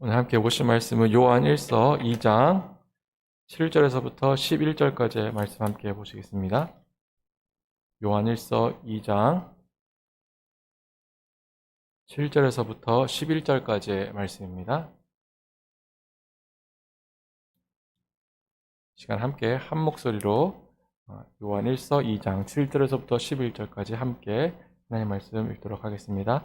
오늘 함께 보실 말씀은 요한 1서 2장 7절에서부터 11절까지의 말씀 함께 보시겠습니다. 요한 1서 2장 7절에서부터 11절까지의 말씀입니다. 시간 함께 한 목소리로 어, 요한 1서 2장 7절에서부터 11절까지 함께 하나님 말씀 읽도록 하겠습니다.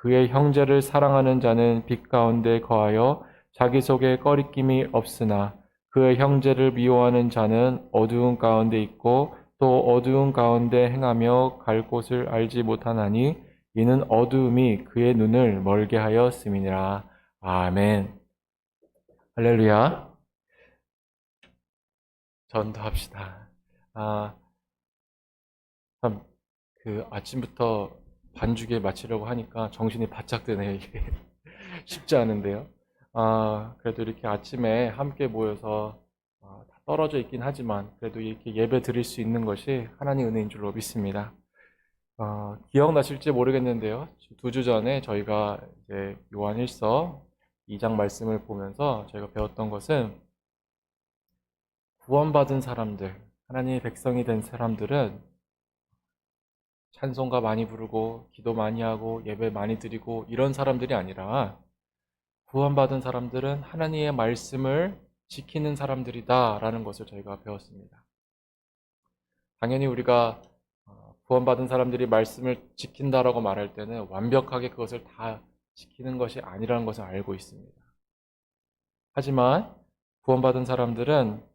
그의 형제를 사랑하는 자는 빛 가운데 거하여 자기 속에 꺼리낌이 없으나 그의 형제를 미워하는 자는 어두운 가운데 있고 또 어두운 가운데 행하며 갈 곳을 알지 못하나니 이는 어두움이 그의 눈을 멀게 하였음이니라. 아멘. 할렐루야. 전도합시다. 아, 참, 그 아침부터 반주기에 마치려고 하니까 정신이 바짝 드네요, 이게. 쉽지 않은데요. 아, 그래도 이렇게 아침에 함께 모여서 어, 다 떨어져 있긴 하지만 그래도 이렇게 예배 드릴 수 있는 것이 하나님 은혜인 줄로 믿습니다. 어, 기억나실지 모르겠는데요. 두 주 전에 저희가 이제 요한 1서 2장 말씀을 보면서 저희가 배웠던 것은 구원받은 사람들, 하나님의 백성이 된 사람들은 찬송가 많이 부르고 기도 많이 하고 예배 많이 드리고 이런 사람들이 아니라 구원받은 사람들은 하나님의 말씀을 지키는 사람들이다라는 것을 저희가 배웠습니다. 당연히 우리가 어, 구원받은 사람들이 말씀을 지킨다라고 말할 때는 완벽하게 그것을 다 지키는 것이 아니라는 것을 알고 있습니다. 하지만 구원받은 사람들은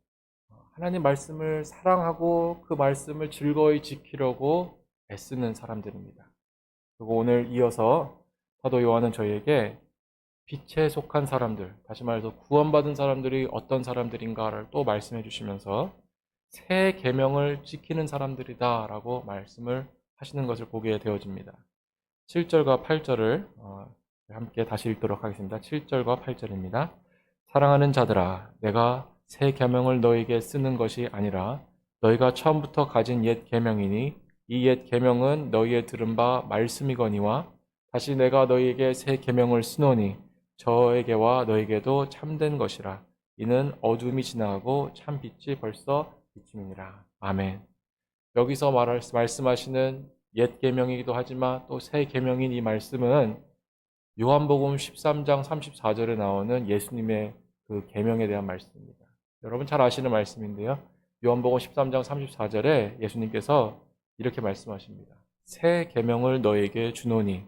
하나님 말씀을 사랑하고 그 말씀을 즐거이 지키려고 애쓰는 사람들입니다. 그리고 오늘 이어서 사도 요한은 저희에게 빛에 속한 사람들, 다시 말해서 구원받은 사람들이 어떤 사람들인가를 또 말씀해 주시면서 새 계명을 지키는 사람들이다라고 말씀을 하시는 것을 보게 되어집니다. 7절과 8절을 어, 함께 다시 읽도록 하겠습니다. 7절과 8절입니다. 사랑하는 자들아, 내가 새 계명을 너에게 쓰는 것이 아니라 너희가 처음부터 가진 옛 계명이니 이 옛 계명은 너희의 들은 바 말씀이거니와 다시 내가 너희에게 새 계명을 쓰노니 저에게와 너에게도 참된 것이라 이는 어둠이 지나가고 참 빛이 벌써 비침이니라 아멘. 여기서 말할 말씀하시는 옛 계명이기도 하지만 또 새 계명인 이 말씀은 요한복음 13장 34절에 나오는 예수님의 그 계명에 대한 말씀입니다. 여러분 잘 아시는 말씀인데요. 요한복음 13장 34절에 예수님께서 이렇게 말씀하십니다. 새 계명을 너에게 주노니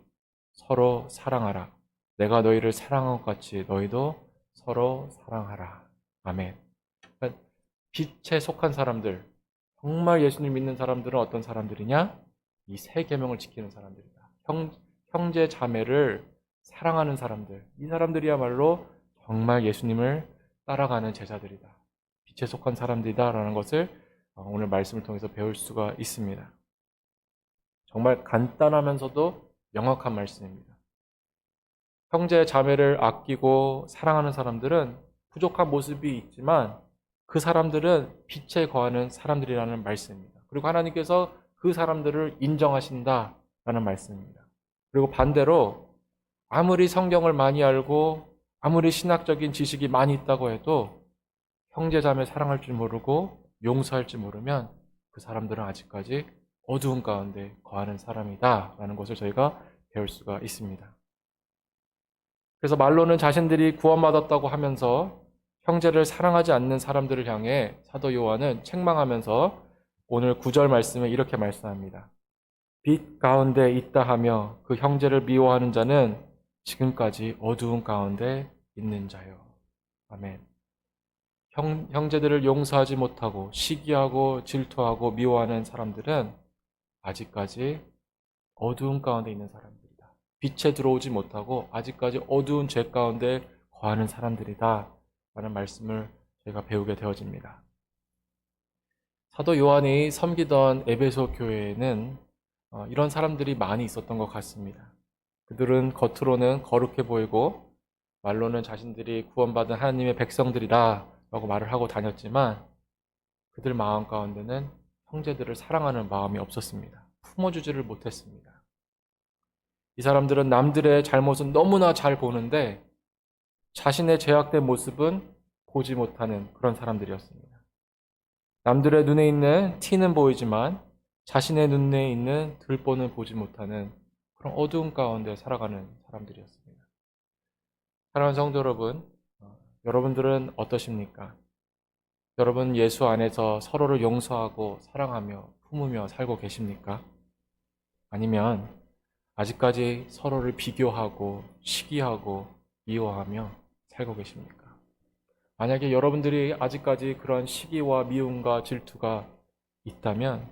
서로 사랑하라. 내가 너희를 사랑한 것 같이 너희도 서로 사랑하라. 아멘. 그러니까 빛에 속한 사람들, 정말 예수님 믿는 사람들은 어떤 사람들이냐? 이 새 계명을 지키는 사람들이다. 형, 형제 자매를 사랑하는 사람들. 이 사람들이야말로 정말 예수님을 따라가는 제자들이다. 빛에 속한 사람들이다라는 것을 어, 오늘 말씀을 통해서 배울 수가 있습니다. 정말 간단하면서도 명확한 말씀입니다. 형제 자매를 아끼고 사랑하는 사람들은 부족한 모습이 있지만 그 사람들은 빛에 거하는 사람들이라는 말씀입니다. 그리고 하나님께서 그 사람들을 인정하신다라는 말씀입니다. 그리고 반대로 아무리 성경을 많이 알고 아무리 신학적인 지식이 많이 있다고 해도 형제 자매 사랑할 줄 모르고 용서할 줄 모르면 그 사람들은 아직까지 어두운 가운데 거하는 사람이다 라는 것을 저희가 배울 수가 있습니다. 그래서 말로는 자신들이 구원받았다고 하면서 형제를 사랑하지 않는 사람들을 향해 사도 요한은 책망하면서 오늘 구절 말씀에 이렇게 말씀합니다. 빛 가운데 있다 하며 그 형제를 미워하는 자는 지금까지 어두운 가운데 있는 자요. 아멘. 형, 형제들을 용서하지 못하고 시기하고 질투하고 미워하는 사람들은 아직까지 어두운 가운데 있는 사람들이다. 빛에 들어오지 못하고 아직까지 어두운 죄 가운데 거하는 사람들이다. 라는 말씀을 저희가 배우게 되어집니다. 사도 요한이 섬기던 에베소 교회에는 어, 이런 사람들이 많이 있었던 것 같습니다. 그들은 겉으로는 거룩해 보이고 말로는 자신들이 구원받은 하나님의 백성들이다 라고 말을 하고 다녔지만 그들 마음 가운데는 형제들을 사랑하는 마음이 없었습니다. 품어주지를 못했습니다. 이 사람들은 남들의 잘못은 너무나 잘 보는데 자신의 죄악된 모습은 보지 못하는 그런 사람들이었습니다. 남들의 눈에 있는 티는 보이지만 자신의 눈에 있는 들보는 보지 못하는 그런 어두운 가운데 살아가는 사람들이었습니다. 사랑하는 성도 여러분, 어, 여러분들은 어떠십니까? 여러분 예수 안에서 서로를 용서하고 사랑하며 품으며 살고 계십니까? 아니면 아직까지 서로를 비교하고 시기하고 미워하며 살고 계십니까? 만약에 여러분들이 아직까지 그런 시기와 미움과 질투가 있다면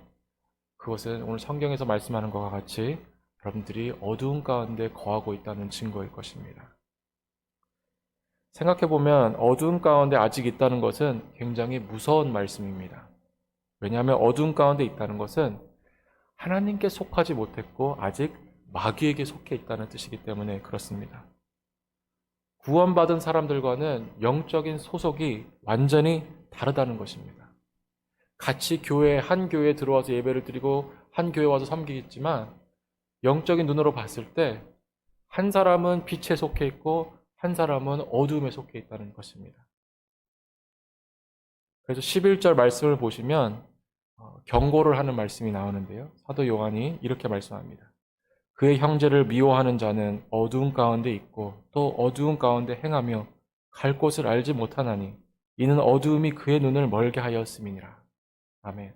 그것은 오늘 성경에서 말씀하는 것과 같이 여러분들이 어두운 가운데 거하고 있다는 증거일 것입니다. 생각해보면 어두운 가운데 아직 있다는 것은 굉장히 무서운 말씀입니다. 왜냐하면 어두운 가운데 있다는 것은 하나님께 속하지 못했고 아직 마귀에게 속해 있다는 뜻이기 때문에 그렇습니다. 구원받은 사람들과는 영적인 소속이 완전히 다르다는 것입니다. 같이 교회, 한 교회에 들어와서 예배를 드리고 한 교회 와서 섬기겠지만 영적인 눈으로 봤을 때 한 사람은 빛에 속해 있고 한 사람은 어둠에 속해 있다는 것입니다. 그래서 11절 말씀을 보시면 어, 경고를 하는 말씀이 나오는데요. 사도 요한이 이렇게 말씀합니다. 그의 형제를 미워하는 자는 어두운 가운데 있고 또 어두운 가운데 행하며 갈 곳을 알지 못하나니 이는 어두움이 그의 눈을 멀게 하였음이니라. 아멘.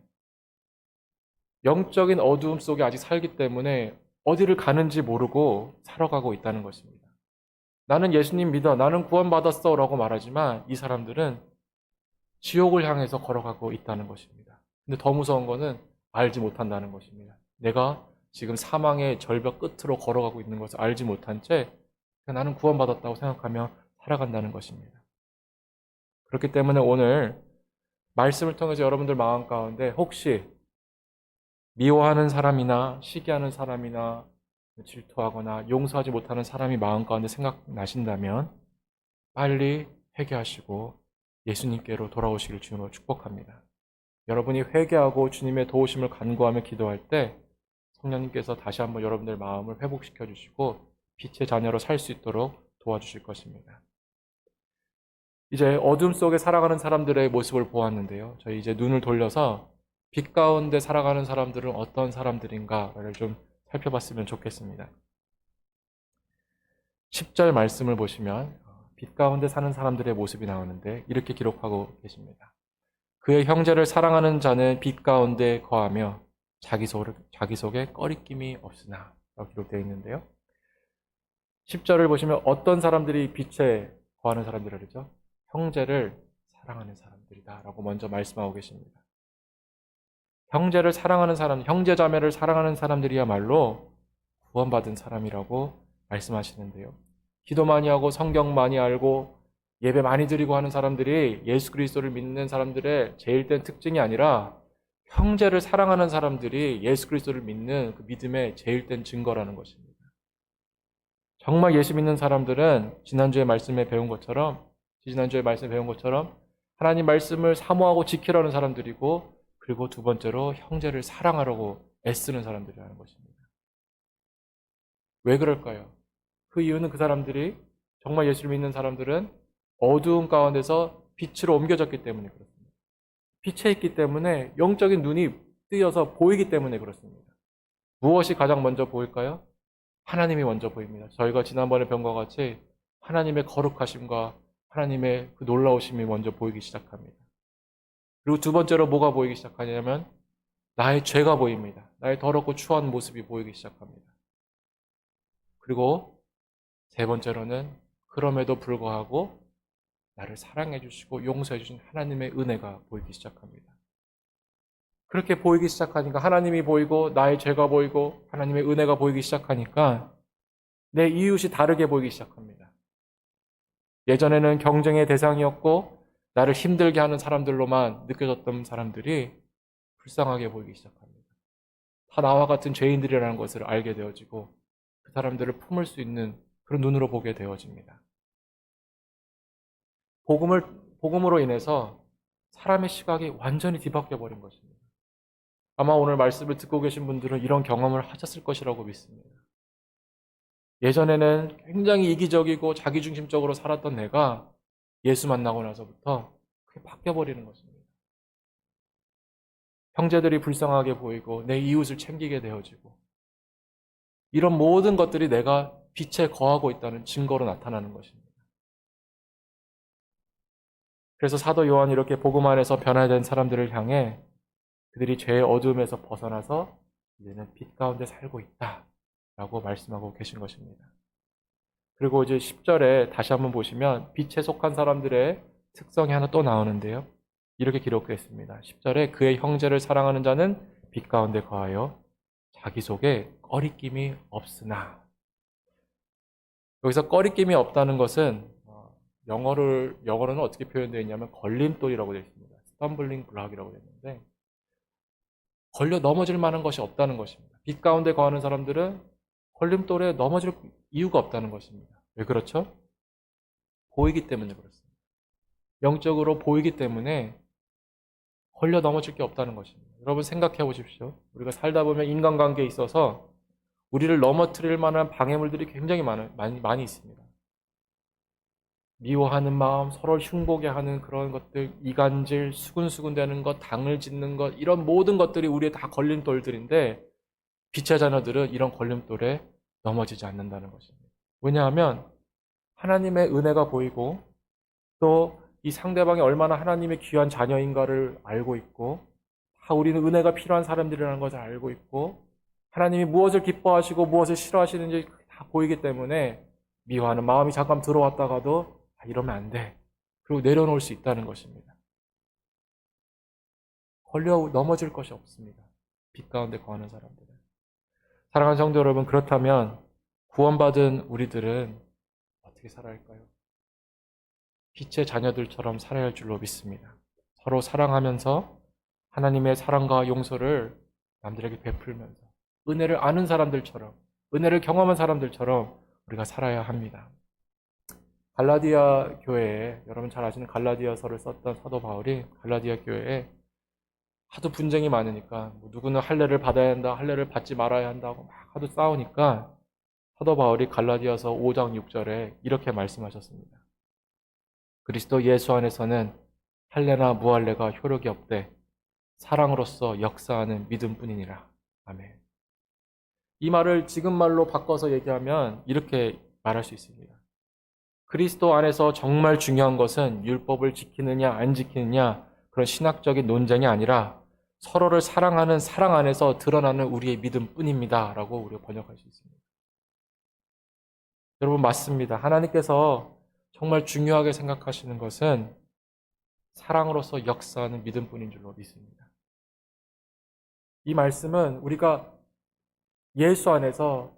영적인 어두움 속에 아직 살기 때문에 어디를 가는지 모르고 살아가고 있다는 것입니다. 나는 예수님 믿어, 나는 구원받았어 라고 말하지만 이 사람들은 지옥을 향해서 걸어가고 있다는 것입니다. 근데 더 무서운 것은 알지 못한다는 것입니다. 내가 지금 사망의 절벽 끝으로 걸어가고 있는 것을 알지 못한 채 나는 구원받았다고 생각하며 살아간다는 것입니다. 그렇기 때문에 오늘 말씀을 통해서 여러분들 마음 가운데 혹시 미워하는 사람이나 시기하는 사람이나 질투하거나 용서하지 못하는 사람이 마음 가운데 생각나신다면 빨리 회개하시고 예수님께로 돌아오시길 주님으로 축복합니다. 여러분이 회개하고 주님의 도우심을 간구하며 기도할 때 성령님께서 다시 한번 여러분들 마음을 회복시켜 주시고 빛의 자녀로 살 수 있도록 도와주실 것입니다. 이제 어둠 속에 살아가는 사람들의 모습을 보았는데요. 저희 이제 눈을 돌려서 빛 가운데 살아가는 사람들은 어떤 사람들인가를 좀 살펴봤으면 좋겠습니다. 10절 말씀을 보시면 빛 가운데 사는 사람들의 모습이 나오는데 이렇게 기록하고 계십니다. 그의 형제를 사랑하는 자는 빛 가운데 거하며 자기, 속, 자기 속에 꺼리낌이 없으나 라고 기록되어 있는데요. 10절을 보시면 어떤 사람들이 빛에 거하는 사람들이죠? 형제를 사랑하는 사람들이다 라고 먼저 말씀하고 계십니다. 형제를 사랑하는 사람, 형제 자매를 사랑하는 사람들이야말로 구원받은 사람이라고 말씀하시는데요. 기도 많이 하고 성경 많이 알고 예배 많이 드리고 하는 사람들이 예수 그리스도를 믿는 사람들의 제일 된 특징이 아니라 형제를 사랑하는 사람들이 예수 그리스도를 믿는 그 믿음의 제일 된 증거라는 것입니다. 정말 예수 믿는 사람들은 지난주에 말씀에 배운 것처럼 지난주에 말씀에 배운 것처럼 하나님 말씀을 사모하고 지키려는 사람들이고 그리고 두 번째로 형제를 사랑하려고 애쓰는 사람들이라는 것입니다. 왜 그럴까요? 그 이유는 그 사람들이 정말 예수를 믿는 사람들은 어두운 가운데서 빛으로 옮겨졌기 때문에 그렇습니다. 빛에 있기 때문에 영적인 눈이 뜨여서 보이기 때문에 그렇습니다. 무엇이 가장 먼저 보일까요? 하나님이 먼저 보입니다. 저희가 지난번에 것 같이 하나님의 거룩하심과 하나님의 그 놀라우심이 먼저 보이기 시작합니다. 그리고 두 번째로 뭐가 보이기 시작하냐면 나의 죄가 보입니다. 나의 더럽고 추한 모습이 보이기 시작합니다. 그리고 세 번째로는 그럼에도 불구하고 나를 사랑해 주시고 용서해 주신 하나님의 은혜가 보이기 시작합니다. 그렇게 보이기 시작하니까 하나님이 보이고 나의 죄가 보이고 하나님의 은혜가 보이기 시작하니까 내 이웃이 다르게 보이기 시작합니다. 예전에는 경쟁의 대상이었고 나를 힘들게 하는 사람들로만 느껴졌던 사람들이 불쌍하게 보이기 시작합니다. 다 나와 같은 죄인들이라는 것을 알게 되어지고 그 사람들을 품을 수 있는 그런 눈으로 보게 되어집니다. 복음을 복음으로 인해서 사람의 시각이 완전히 뒤바뀌어 버린 것입니다. 아마 오늘 말씀을 듣고 계신 분들은 이런 경험을 하셨을 것이라고 믿습니다. 예전에는 굉장히 이기적이고 자기중심적으로 살았던 내가 예수 만나고 나서부터 그게 바뀌어 버리는 것입니다. 형제들이 불쌍하게 보이고 내 이웃을 챙기게 되어지고 이런 모든 것들이 내가 빛에 거하고 있다는 증거로 나타나는 것입니다. 그래서 사도 요한이 이렇게 복음 안에서 변화된 사람들을 향해 그들이 죄의 어둠에서 벗어나서 이제는 빛 가운데 살고 있다. 라고 말씀하고 계신 것입니다. 그리고 이제 10절에 다시 한번 보시면 빛에 속한 사람들의 특성이 하나 또 나오는데요. 이렇게 기록되어 있습니다. 10절에 그의 형제를 사랑하는 자는 빛 가운데 거하여 자기 속에 꺼리낌이 없으나 여기서 꺼리낌이 없다는 것은 어, 영어를 영어로는 어떻게 표현되어 있냐면 걸림돌이라고 되어 있습니다. 스텀블링 블락이라고 되어 있는데 걸려 넘어질 만한 것이 없다는 것입니다. 빛 가운데 거하는 사람들은 걸림돌에 넘어질 이유가 없다는 것입니다. 왜 그렇죠? 보이기 때문에 그렇습니다. 영적으로 보이기 때문에 걸려 넘어질 게 없다는 것입니다. 여러분 생각해 보십시오. 우리가 살다 보면 인간관계에 있어서 우리를 넘어뜨릴 만한 방해물들이 굉장히 많, 많이, 많이 있습니다. 미워하는 마음, 서로를 흉보게 하는 그런 것들, 이간질, 수근수근대는 것, 당을 짓는 것, 이런 모든 것들이 우리의 다 걸림돌들인데 빛의 자녀들은 이런 걸림돌에 넘어지지 않는다는 것입니다. 왜냐하면 하나님의 은혜가 보이고 또 이 상대방이 얼마나 하나님의 귀한 자녀인가를 알고 있고 다 우리는 은혜가 필요한 사람들이라는 것을 알고 있고 하나님이 무엇을 기뻐하시고 무엇을 싫어하시는지 다 보이기 때문에 미워하는 마음이 잠깐 들어왔다가도 아, 이러면 안 돼. 그리고 내려놓을 수 있다는 것입니다. 걸려 넘어질 것이 없습니다. 빛 가운데 거하는 사람들은. 사랑하는 성도 여러분, 그렇다면 구원받은 우리들은 어떻게 살아야 할까요? 빛의 자녀들처럼 살아야 할 줄로 믿습니다. 서로 사랑하면서 하나님의 사랑과 용서를 남들에게 베풀면서 은혜를 아는 사람들처럼 은혜를 경험한 사람들처럼 우리가 살아야 합니다. 갈라디아 교회에 여러분 잘 아시는 갈라디아서를 썼던 사도 바울이 갈라디아 교회에 하도 분쟁이 많으니까 뭐 누구는 할례를 받아야 한다, 할례를 받지 말아야 한다고 막 하도 싸우니까 사도 바울이 갈라디아서 5장 6절에 이렇게 말씀하셨습니다. 그리스도 예수 안에서는 할례나 무할례가 효력이 없되 사랑으로서 역사하는 믿음뿐이니라. 아멘. 이 말을 지금 말로 바꿔서 얘기하면 이렇게 말할 수 있습니다. 그리스도 안에서 정말 중요한 것은 율법을 지키느냐 안 지키느냐 그런 신학적인 논쟁이 아니라 서로를 사랑하는 사랑 안에서 드러나는 우리의 믿음뿐입니다. 라고 우리가 번역할 수 있습니다. 여러분 맞습니다. 하나님께서 정말 중요하게 생각하시는 것은 사랑으로서 역사하는 믿음뿐인 줄로 믿습니다. 이 말씀은 우리가 예수 안에서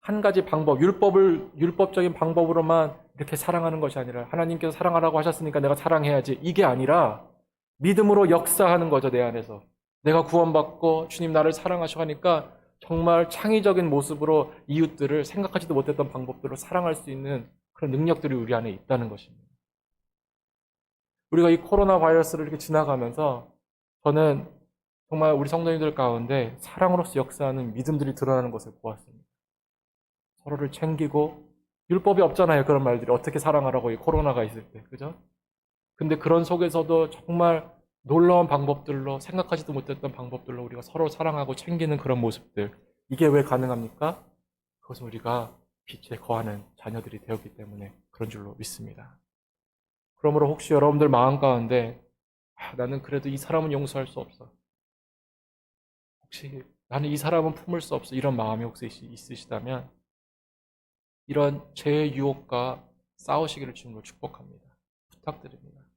한 가지 방법, 율법을, 율법적인 방법으로만 이렇게 사랑하는 것이 아니라 하나님께서 사랑하라고 하셨으니까 내가 사랑해야지. 이게 아니라 믿음으로 역사하는 거죠, 내 안에서. 내가 구원받고 주님 나를 사랑하셔 하니까 정말 창의적인 모습으로 이웃들을 생각하지도 못했던 방법들로 사랑할 수 있는 그런 능력들이 우리 안에 있다는 것입니다. 우리가 이 코로나 바이러스를 이렇게 지나가면서 저는 정말 우리 성도님들 가운데 사랑으로서 역사하는 믿음들이 드러나는 것을 보았습니다. 서로를 챙기고 율법이 없잖아요. 그런 말들이 어떻게 사랑하라고 이 코로나가 있을 때. 그죠? 근데 그런 속에서도 정말 놀라운 방법들로 생각하지도 못했던 방법들로 우리가 서로 사랑하고 챙기는 그런 모습들. 이게 왜 가능합니까? 그것은 우리가 빛에 거하는 자녀들이 되었기 때문에 그런 줄로 믿습니다. 그러므로 혹시 여러분들 마음 가운데 아, 나는 그래도 이 사람은 용서할 수 없어. 혹시 나는 이 사람은 품을 수 없어. 이런 마음이 혹시 있으시다면 이런 죄의 유혹과 싸우시기를 주님으로 축복합니다. 부탁드립니다.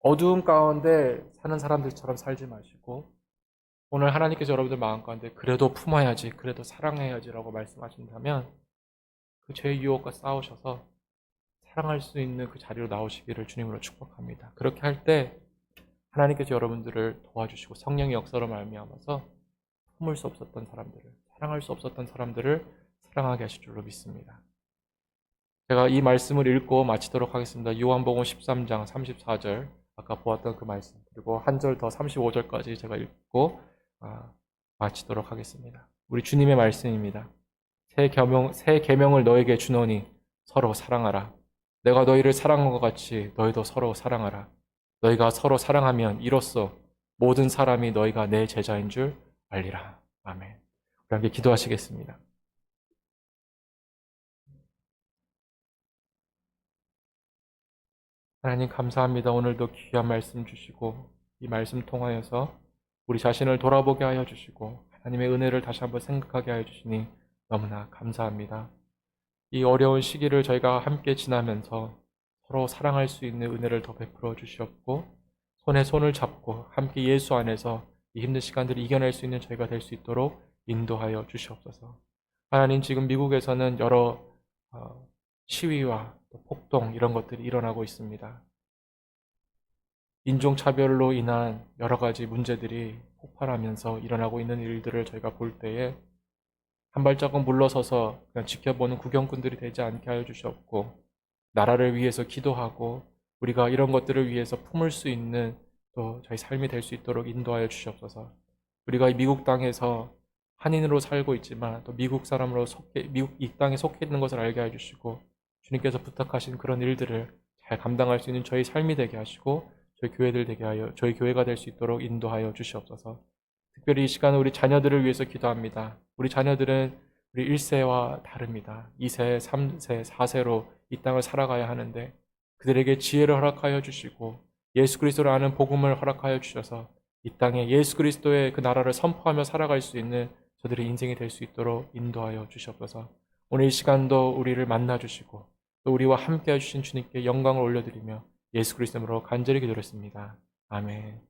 어두움 가운데 사는 사람들처럼 살지 마시고 오늘 하나님께서 여러분들 마음 가운데 그래도 품어야지, 그래도 사랑해야지라고 말씀하신다면 그 죄의 유혹과 싸우셔서 사랑할 수 있는 그 자리로 나오시기를 주님으로 축복합니다. 그렇게 할 때 하나님께서 여러분들을 도와주시고 성령의 역사로 말미암아서 품을 수 없었던 사람들을 사랑할 수 없었던 사람들을 사랑하게 하실 줄로 믿습니다. 제가 이 말씀을 읽고 마치도록 하겠습니다. 요한복음 13장 34절 아까 보았던 그 말씀 그리고 한 절 더 35절까지 제가 읽고 아, 마치도록 하겠습니다. 우리 주님의 말씀입니다. 새 계명 새 계명을 너에게 주노니 서로 사랑하라. 내가 너희를 사랑한 것 같이 너희도 서로 사랑하라. 너희가 서로 사랑하면 이로써 모든 사람이 너희가 내 제자인 줄 알리라. 아멘. 우리 함께 기도하시겠습니다. 하나님 감사합니다. 오늘도 귀한 말씀 주시고 이 말씀 통하여서 우리 자신을 돌아보게 하여 주시고 하나님의 은혜를 다시 한번 생각하게 하여 주시니 너무나 감사합니다. 이 어려운 시기를 저희가 함께 지나면서 서로 사랑할 수 있는 은혜를 더 베풀어 주시옵고 손에 손을 잡고 함께 예수 안에서 이 힘든 시간들을 이겨낼 수 있는 저희가 될 수 있도록 인도하여 주시옵소서. 하나님 지금 미국에서는 여러 어, 시위와 또 폭동 이런 것들이 일어나고 있습니다. 인종차별로 인한 여러 가지 문제들이 폭발하면서 일어나고 있는 일들을 저희가 볼 때에 한 발자국 물러서서 그냥 지켜보는 구경꾼들이 되지 않게 하여 주시옵고 나라를 위해서 기도하고 우리가 이런 것들을 위해서 품을 수 있는 또 저희 삶이 될 수 있도록 인도하여 주시옵소서. 우리가 이 미국 땅에서 한인으로 살고 있지만 또 미국 사람으로 속해 미국 이 땅에 속해 있는 것을 알게 해 주시고 주님께서 부탁하신 그런 일들을 잘 감당할 수 있는 저희 삶이 되게 하시고 저희 교회들 되게 하여 저희 교회가 될 수 있도록 인도하여 주시옵소서. 특별히 이 시간은 우리 자녀들을 위해서 기도합니다. 우리 자녀들은 우리 1세와 다릅니다. 2세, 3세, 4세로 이 땅을 살아가야 하는데 그들에게 지혜를 허락하여 주시고 예수 그리스도를 아는 복음을 허락하여 주셔서 이 땅에 예수 그리스도의 그 나라를 선포하며 살아갈 수 있는 저들의 인생이 될 수 있도록 인도하여 주시옵소서. 오늘 이 시간도 우리를 만나 주시고 또 우리와 함께 해주신 주님께 영광을 올려드리며 예수 그리스도로 간절히 기도했습니다. 아멘.